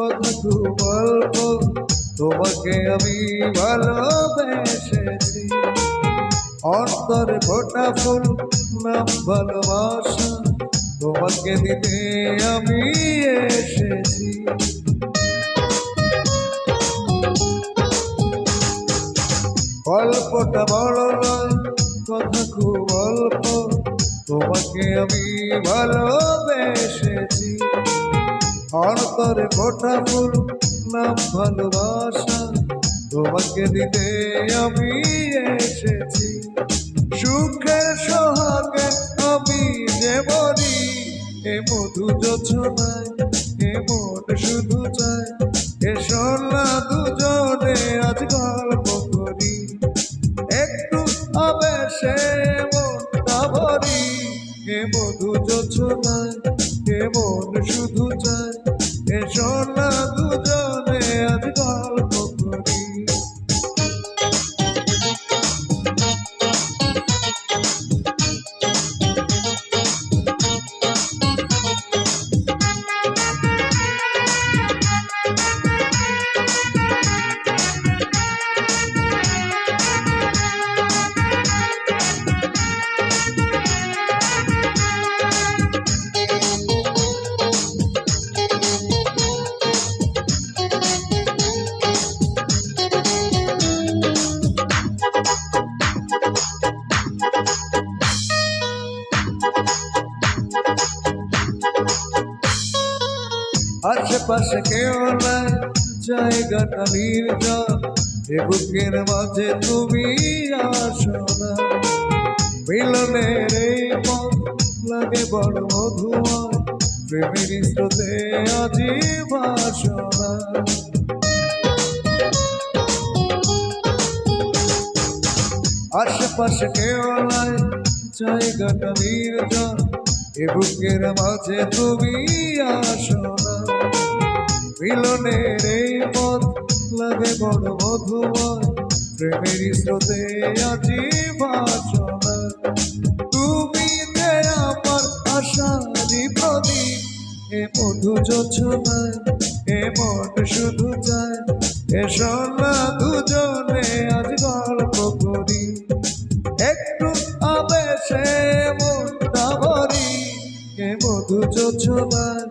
কথা খুব তোমাকে আমি ভালোবেসেছি। অন্তরে ফোটা ফুল, নাম ভালোবাসা, তোমাকে দিতে আমি এসেছি। গল্পটা বড় নয়, কথা খুব অল্প, তোমাকে আমি ভালোবেসেছি। অন্তরে ফোটা ফুল নাম ভালোবাসা। তোমাকে দিতে আমি এসেছি। সুখের সোহাগে আমি যে মরি, এ মধু যোছনায়, এ মন শুধু চায়। এ সোনা দুজনে আজ গল্প করি। একটু আবেশে মনটা ভরি, এ মধু যোছনায় এ মন শুধু চায় এসো না দুজনে আজ গল্প আশেপাশে কেউ নাই জায়গাটা নির্জন এ বুকের মাঝে তুমি আসো না। মিলনের এই পথ লাগে বড় মধুময়। প্রেমের স্রোতে আজি ভাসনা আশেপাশে কেউ নাই জায়গাটা নির্জন এ বুকের মাঝে তুমি আসো না। মিলনের এই পথ লাগে বড় মধুময়। প্রেমের স্রোতে আজি ভাসনা তুমি যে আমার আশারি প্রদীপ, এ মধু যোছনায়, এ মন শুধু চায়। এ সোনা দুজনে আজ গল্প করি। একটু আবেশে মনটা ভরি, এ মধু যোছনায়।